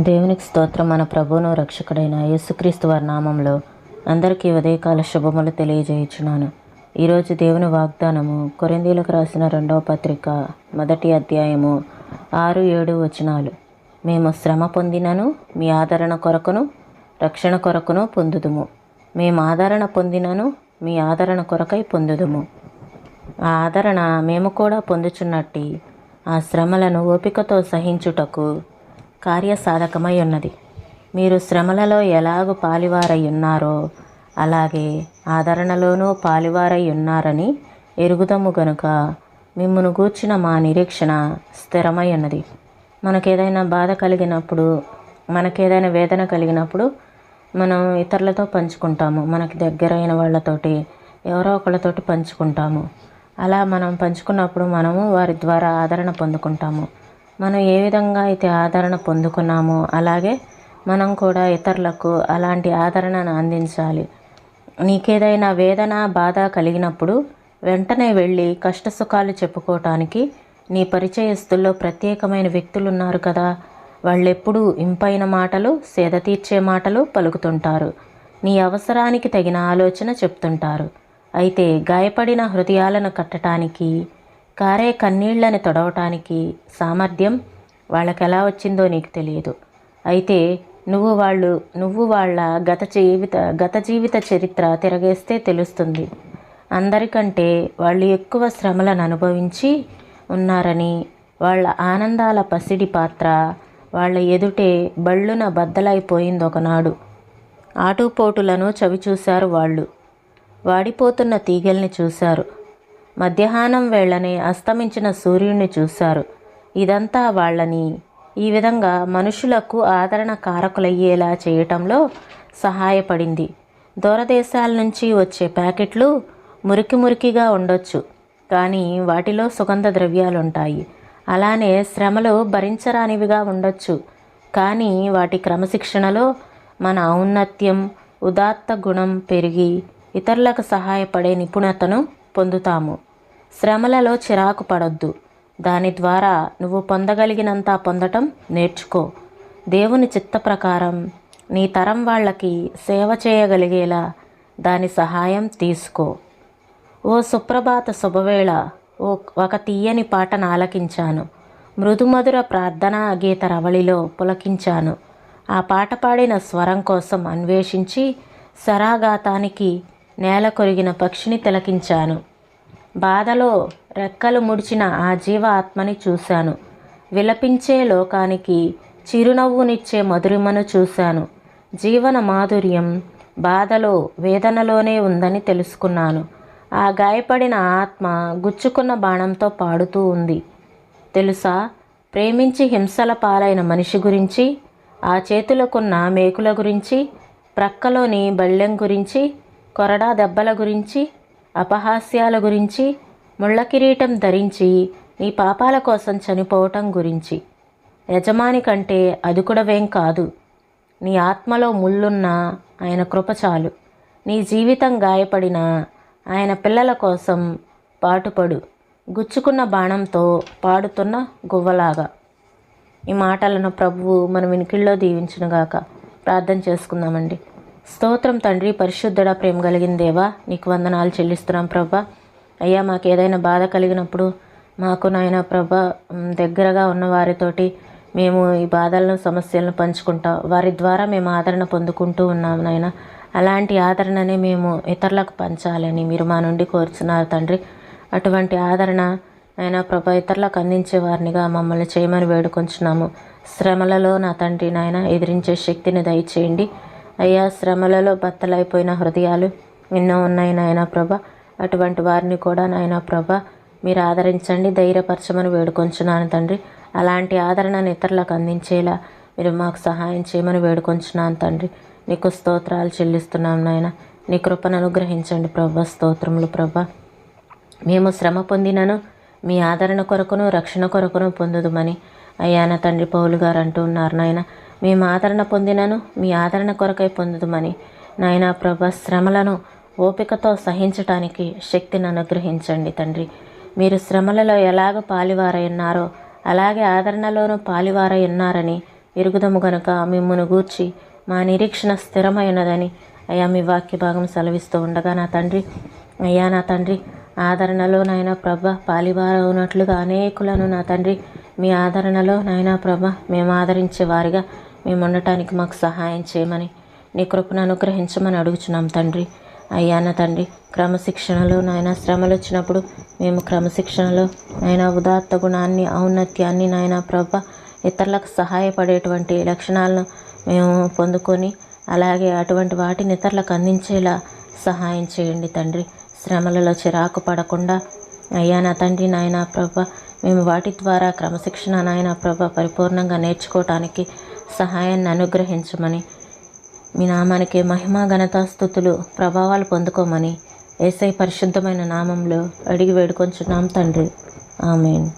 దేవునికి స్తోత్రం. మన ప్రభువును రక్షకుడైన యేసుక్రీస్తు వారి నామంలో అందరికీ ఉదయకాల శుభములు తెలియజేయుచున్నాను. ఈరోజు దేవుని వాగ్దానము కొరిందీలకు రాసిన రెండవ పత్రిక మొదటి అధ్యాయము ఆరు ఏడు వచనాలు. మేము శ్రమ పొందినను మీ ఆదరణ కొరకును రక్షణ కొరకును పొందుదుము. మేము ఆదరణ పొందినను మీ ఆదరణ కొరకై పొందుదుము. ఆ ఆదరణ మేము కూడా పొందుచున్నట్టి ఆ శ్రమలను ఓపికతో సహించుటకు కార్యసాధకమై ఉన్నది మీరు శ్రమలలో ఎలాగు పాలివారై ఉన్నారో అలాగే ఆదరణలోనూ పాలివారై ఉన్నారని ఎరుగుదము గనుక మిమ్మును గూర్చిన మా నిరీక్షణ స్థిరమై ఉన్నది మనకేదైనా బాధ కలిగినప్పుడు మనకేదైనా వేదన కలిగినప్పుడు మనం ఇతరులతో పంచుకుంటాము. మనకి దగ్గరైన వాళ్ళతోటి ఎవరో ఒకళ్ళతోటి పంచుకుంటాము. అలా మనం పంచుకున్నప్పుడు మనము వారి ద్వారా ఆదరణ పొందుకుంటాము. మనం ఏ విధంగా అయితే ఆదరణ పొందుకున్నామో అలాగే మనం కూడా ఇతరులకు అలాంటి ఆదరణను అందించాలి. నీకేదైనా వేదన బాధ కలిగినప్పుడు వెంటనే వెళ్ళి కష్టసుఖాలు చెప్పుకోవటానికి నీ పరిచయస్తుల్లో ప్రత్యేకమైన వ్యక్తులు ఉన్నారు కదా. వాళ్ళెప్పుడూ ఇంపైన మాటలు సేద తీర్చే మాటలు పలుకుతుంటారు. నీ అవసరానికి తగిన ఆలోచన చెప్తుంటారు. అయితే గాయపడిన హృదయాలను కట్టడానికి కారే కన్నీళ్ళను తొడవటానికి సామర్థ్యం వాళ్ళకెలా వచ్చిందో నీకు తెలియదు. అయితే నువ్వు వాళ్ళు నువ్వు వాళ్ళ గత జీవిత గత జీవిత చరిత్ర తిరగేస్తే తెలుస్తుంది. అందరికంటే వాళ్ళు ఎక్కువ శ్రమలను అనుభవించి ఉన్నారని వాళ్ళ ఆనందాల పసిడి పాత్ర వాళ్ళ ఎదుటే బళ్ళున బద్దలైపోయింది ఒకనాడు. ఆటుపోటులను చవిచూశారు వాళ్ళు. వాడిపోతున్న తీగల్ని చూశారు. మధ్యాహ్నం వేళనే అస్తమించిన సూర్యుడిని చూశారు. ఇదంతా వాళ్ళని ఈ విధంగా మనుషులకు ఆదరణ కారకులయ్యేలా చేయటంలో సహాయపడింది. దూరదేశాల నుంచి వచ్చే ప్యాకెట్లు మురికి మురికిగా ఉండొచ్చు కానీ వాటిలో సుగంధ ద్రవ్యాలుంటాయి. అలానే శ్రమలు భరించరానివిగా ఉండొచ్చు కానీ వాటి క్రమశిక్షణలో మన ఔన్నత్యం ఉదాత్త గుణం పెరిగి ఇతరులకు సహాయపడే నిపుణతను పొందుతాము. శ్రమలలో చిరాకు పడొద్దు. దాని ద్వారా నువ్వు పొందగలిగినంత పొందటం నేర్చుకో. దేవుని చిత్త ప్రకారం నీ తరం వాళ్ళకి సేవ చేయగలిగేలా దాని సహాయం తీసుకో. ఓ సుప్రభాత శుభవేళ ఓ ఒక తీయని పాట నాలకించాను మృదుమధుర ప్రార్థనా గీత రవళిలో పులకించాను. ఆ పాట పాడిన స్వరం కోసం అన్వేషించి శరాఘాతానికి నేల కొరిగిన పక్షిని తిలకించాను. బాధలో రెక్కలు ముడిచిన ఆ జీవ ఆత్మని చూశాను. విలపించే లోకానికి చిరునవ్వునిచ్చే మధురిమను చూశాను. జీవన మాధుర్యం బాధలో వేదనలోనే ఉందని తెలుసుకున్నాను. ఆ గాయపడిన ఆత్మ గుచ్చుకున్న బాణంతో పాడుతూ ఉంది. తెలుసా? ప్రేమించి హింసల పాలైన మనిషి గురించి ఆ చేతులకున్న మేకుల గురించి ప్రక్కలోని బళ్ళెం గురించి కొరడా దెబ్బల గురించి అపహాస్యాల గురించి ముళ్ళ కిరీటం ధరించి నీ పాపాల కోసం చనిపోవటం గురించి. యజమాని కంటే అదుకుడవేం కాదు. నీ ఆత్మలో ముళ్ళున్న ఆయన కృప చాలు. నీ జీవితం గాయపడిన ఆయన పిల్లల కోసం పాటుపడు. గుచ్చుకున్న బాణంతో పాడుతున్న గువ్వలాగా. ఈ మాటలను ప్రభువు మన వినికిల్లో దీవించునుగాక. ప్రార్థన చేసుకుందామండి. స్తోత్రం తండ్రి పరిశుద్ధుడ ప్రేమ కలిగిన దేవా నీకు వందనాలు చెల్లిస్తున్నాం ప్రభా. అయ్యా మాకు ఏదైనా బాధ కలిగినప్పుడు మాకు నాయన ప్రభ దగ్గరగా ఉన్న వారితోటి మేము ఈ బాధలను సమస్యలను పంచుకుంటాం. వారి ద్వారా మేము ఆదరణ పొందుకుంటూ ఉన్నాం నాయన. అలాంటి ఆదరణని మేము ఇతరులకు పంచాలని మీరు మా నుండి కోరుచున్నారు తండ్రి. అటువంటి ఆదరణ ఆయన ప్రభ ఇతరులకు అందించే వారినిగా మమ్మల్ని చేయమని వేడుకొంచున్నాము. శ్రమలలో నా తండ్రి నాయన ఎదిరించే శక్తిని దయచేయండి. అయ్యా శ్రమలలో బత్తలైపోయిన హృదయాలు ఎన్నో ఉన్నాయి నాయన ప్రభ. అటువంటి వారిని కూడా నాయన ప్రభ మీరు ఆదరించండి ధైర్యపరచమని వేడుకొంచున్నాను తండ్రి. అలాంటి ఆదరణను ఇతరులకు అందించేలా మీరు మాకు సహాయం చేయమని వేడుకొంచున్నాను తండ్రి. నీకు స్తోత్రాలు చెల్లిస్తున్నాం నాయన. నీ కృపను అనుగ్రహించండి ప్రభ స్తోత్రములు ప్రభ. మేము శ్రమ పొందినను మీ ఆదరణ కొరకును రక్షణ కొరకును పొందుదుమని అయ్యా నా తండ్రి పౌలు గారు అంటూ ఉన్నారు నాయన. మేము ఆదరణ పొందినను మీ ఆదరణ కొరకై పొందుదుమని. నాయన ప్రభ శ్రమలను ఓపికతో సహించటానికి శక్తిని అనుగ్రహించండి తండ్రి. మీరు శ్రమలలో ఎలాగ పాలివారై ఉన్నారో అలాగే ఆదరణలోనూ పాలివారై ఉన్నారని ఎరుగుదము గనుక మిమ్మును గూర్చి మా నిరీక్షణ స్థిరమైనదని అయ్యా మీ వాక్య భాగం సెలవిస్తూ ఉండగా నా తండ్రి. అయ్యా నా తండ్రి ఆదరణలో నాయన ప్రభ పాలివారవునట్లుగా అనేకులను నా తండ్రి మీ ఆదరణలో నాయనా ప్రభ మేము ఆదరించే వారిగా మేము ఉండటానికి మాకు సహాయం చేయమని నీ కృపను అనుగ్రహించమని అడుగుచున్నాం తండ్రి. అయ్యాన తండ్రి క్రమశిక్షణలో నాయన శ్రమలు వచ్చినప్పుడు మేము క్రమశిక్షణలో నాయన ఉదాత్త గుణాన్ని ఔన్నత్యాన్ని నాయన ప్రభ ఇతరులకు సహాయపడేటువంటి లక్షణాలను మేము పొందుకొని అలాగే అటువంటి వాటిని ఇతరులకు అందించేలా సహాయం చేయండి తండ్రి. శ్రమలలో చిరాకు పడకుండా అయ్యా నా తండ్రి నాయన ప్రభ మేము వాటి ద్వారా క్రమశిక్షణ నాయన ప్రభ పరిపూర్ణంగా నేర్చుకోవటానికి సహాయాన్ని అనుగ్రహించమని మీ నామానికి మహిమ ఘనత స్థుతులు ప్రభావాలు పొందుకోమని ఏసై పరిశుద్ధమైన నామంలో అడిగి వేడుకొంచున్నాం తండ్రి. ఆమెన్.